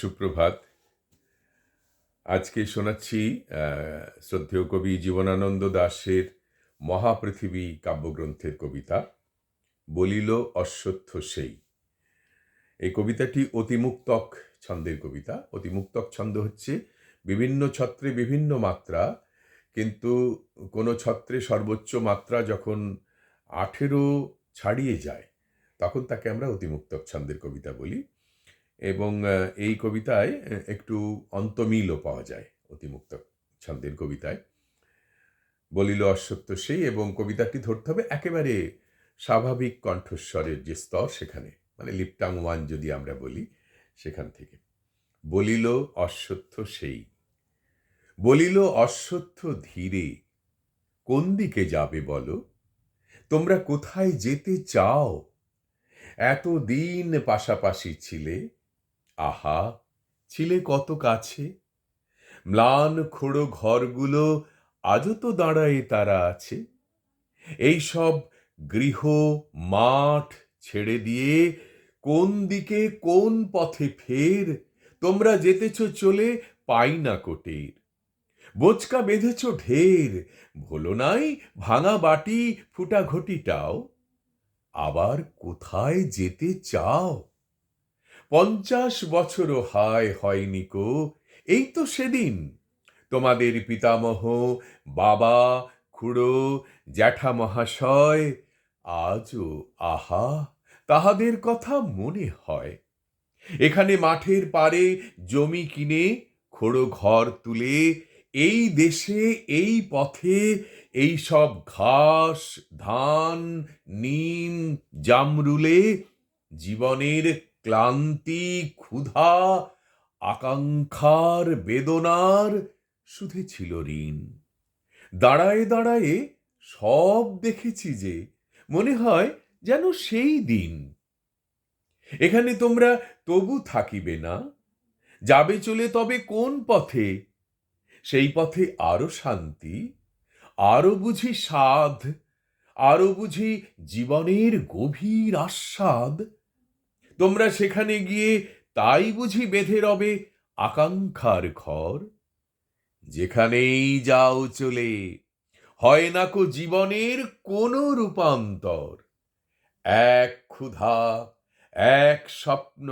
সুপ্রভাত। আজকে শোনাচ্ছি শ্রদ্ধেয় কবি জীবনানন্দ দাশের মহাপৃথিবী কাব্যগ্রন্থের কবিতা, বলিল অশ্বত্থ সেই। এই কবিতাটি অতিমুক্তক ছন্দের কবিতা। অতিমুক্তক ছন্দ হচ্ছে বিভিন্ন ছত্রে বিভিন্ন মাত্রা, কিন্তু কোনো ছত্রে সর্বোচ্চ মাত্রা যখন আঠেরো ছাড়িয়ে যায়, তখন তাকে আমরা অতিমুক্তক ছন্দের কবিতা বলি। এবং এই কবিতায় একটু অন্তমিলও পাওয়া যায়, অতিমুক্ত ছন্দের কবিতায়। বলিল অশ্বত্য সেই এবং কবিতাটি ধরতে হবে একেবারে স্বাভাবিক কণ্ঠস্বরের যে স্তর সেখানে মানে লিপটাং ওয়ান যদি আমরা বলি সেখান থেকে। বলিল অশ্বত্থ সেই, বলিল অশ্বত্থ ধীরে, কোন দিকে যাবে বলো? তোমরা কোথায় যেতে চাও? এত দিন পাশাপাশি ছিলে আহা ছিলে কত কাছে? ম্লান খোড়ো ঘরগুলো আজও তো দাঁড়ায় তারা আছে। এই সব গৃহ মাঠ ছেড়ে দিয়ে কোন দিকে কোন পথে ফের? তোমরা যেতেছ চলে পাই না কোটের। বোচকা বেঁধেছ ঢের। ভোলো নাই ভাঙা বাটি ফুটা ঘটিটাও। আবার কোথায় যেতে চাও? পঞ্চাশ বছরও হায় হয়নি কো। এই তো সেদিন। তোমাদের পিতামহ, বাবা, খুড়ো, জ্যাঠা মহাশয়, আজও আহা, তাহাদের কথা মনে হয়। এখানে মাঠের পারে জমি কিনে, খোড়ো ঘর তুলে, এই দেশে, এই পথে, এই সব ঘাস, ধান, নিম, জামরুলে জীবনের ক্লান্তি, ক্ষুধা, আকাঙ্ক্ষার বেদনার শুধু ছিল ঋণ। দাঁড়ায়ে দাঁড়ায়ে সব দেখেছি যে মনে হয় যেন সেই দিন। এখানে তোমরা তবু থাকিবে না। যাবে চলে তবে কোন পথে? সেই পথে আরও শান্তি, আরও বুঝি সাধ আরও বুঝি জীবনের গভীর আস্বাদ। তোমরা সেখানে গিয়ে তাই বুঝি বেঁধে রবে আকাঙ্ক্ষার ঘর? যেখানেই যাও চলে, হয় না কো জীবনের কোনো রূপান্তর? এক ক্ষুধা, এক স্বপ্ন,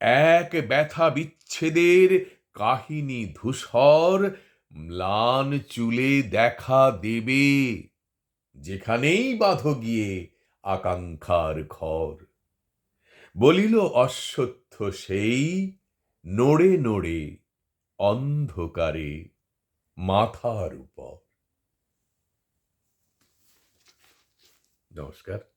এক ব্যথা বিচ্ছেদের কাহিনী ধূসর ম্লান চুলে দেখা দেবে, যেখানেই বাঁধ গিয়ে আকাঙ্ক্ষার ঘর। বলিল অশ্বত্থ সেই নড়ে নড়ে অন্ধকারে মাথার উপর। নমস্কার।